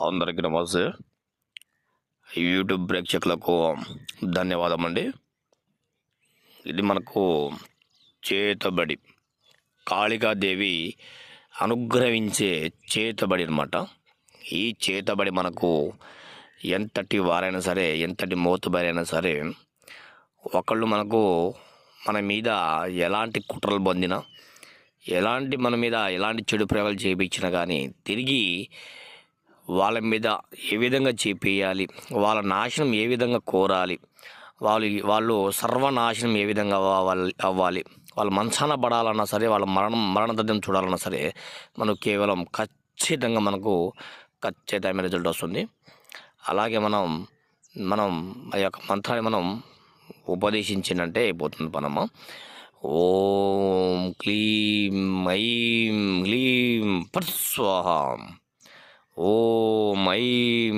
అందరికీ నమస్తే. యూట్యూబ్ ప్రేక్షకులకు ధన్యవాదం అండి ఇది మనకు చేతబడి కాళికాదేవి అనుగ్రహించే చేతబడి అనమాట ఈ చేతబడి మనకు ఎంతటి వారైనా సరే ఎంతటి మోతుబరైనా సరే ఒకళ్ళు మనకు మన మీద ఎలాంటి కుట్రలు పొందినా ఎలాంటి మన మీద ఎలాంటి చెడు ప్రయోగాలు చేయించినా కానీ తిరిగి వాళ్ళ మీద ఏ విధంగా చేపేయాలి? వాళ్ళ నాశనం ఏ విధంగా కోరాలి? వాళ్ళు వాళ్ళు సర్వనాశనం ఏ విధంగా అవ్వాలి అవ్వాలి? వాళ్ళ మంచాన పడాలన్నా సరే వాళ్ళ మరణం మరణదద్దం చూడాలన్నా సరే మనకు కేవలం ఖచ్చితంగా మనకు ఖచ్చితమైన రిజల్ట్ వస్తుంది. అలాగే మనం మనం ఆ యొక్క మంత్రాన్ని మనం ఉపదేశించినంటే అయిపోతుంది మనము ఓం క్లీం ఐం క్లీం పర్స్వాహం. స్వాహ ఓం ఐం